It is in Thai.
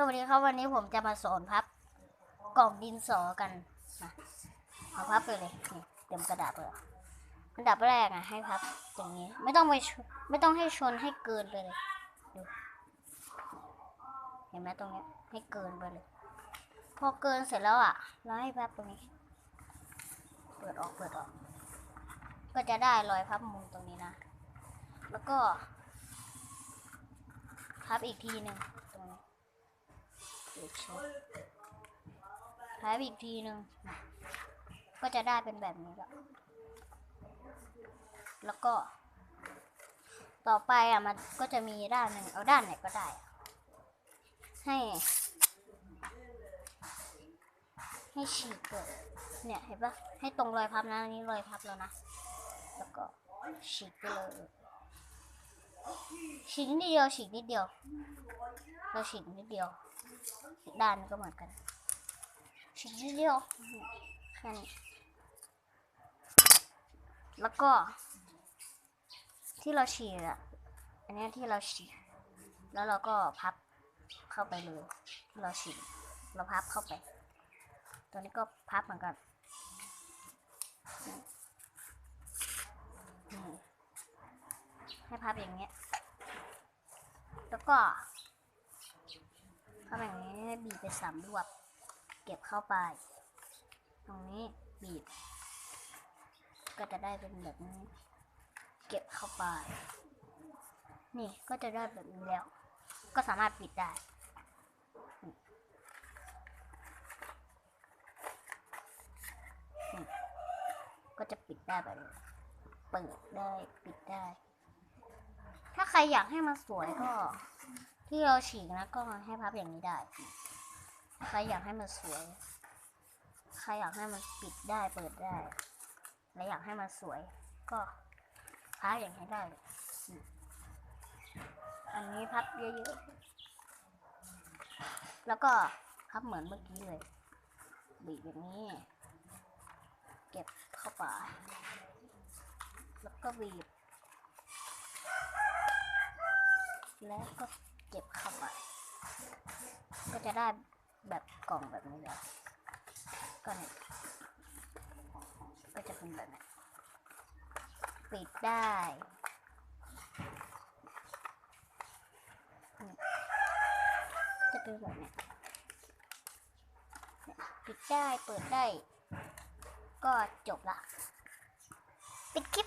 สวัสดีครับวันนี้ผมจะมาสอนพับกล่องดินสอกันนะเอาพับไปเลยนี่เตรียมกระดาษเลยอันดับแรกอะให้พับอย่างนี้ ไม่ต้องไปไม่ต้องให้ชนให้เกินไปเลยดูเห็นไหมตรงนี้ให้เกินไปเลย พอเกินเสร็จแล้วอะเราให้พับตรงนี้ เปิดออกเปิดออก ก็จะได้รอยพับมุมตรงนี้นะ แล้วก็ พับอีกทีหนึ่งตรงนี้ เดี๋ยวเคพับอีกทีหนึ่งก็จะได้เป็นแบบนี้แล้วแล้วก็ ต่อไปอะมันก็จะมีด้านหนึ่งเอาด้านไหนก็ได้ ให้ ให้ฉีกเลยเนี่ยเห็นปะให้ตรงรอยพับนะอันนี้รอยพับแล้วนะ แล้วก็ฉีกไปเลยฉีกนิดเดียวฉีกนิดเดียวเราฉีกนิดเดียว ด้านก็เหมือนกันฉีกนิดเดียวแค่นี้แล้วก็ ที่เราฉีกอะอันนี้ที่เราฉีกแล้วเราก็พับเข้าไปเลยที่เราฉีกเราพับเข้าไป ตัวนี้ก็พับเหมือนกันให้พับอย่างเงี้ย แล้วก็ ทำอย่งนี้บีบไปสามรวบ เก็บเข้าไป ตรงนี้บีบ ก็จะได้เป็นแบบนี้ เก็บเข้าไป นี่ก็จะได้แบบนี้แล้ว ก็สามารถปิดได้ก็จะปิดได้แบบนี้เปิดได้ ปิดได้ ถ้าใครอยากให้มันสวยก็ ที่เราฉีกนะก็ให้พับอย่างนี้ได้ ใครอยากให้มันสวย ใครอยากให้มันปิดได้เปิดได้ และอยากให้มันสวย ก็พับอย่างนี้ได้ อันนี้พับเยอะๆ แล้วก็พับเหมือนเมื่อกี้เลย บีบอย่างนี้ เก็บเข้าไป แล้วก็บีบ แล้วก็ เก็บเข้าไป ก็จะได้แบบกล่องแบบนี้แล้วก็เนี่ยก็จะเป็นแบบนี้ปิดได้จะเป็นแบบนี้ปิดได้เปิดได้ ก็จบละ ปิดคลิป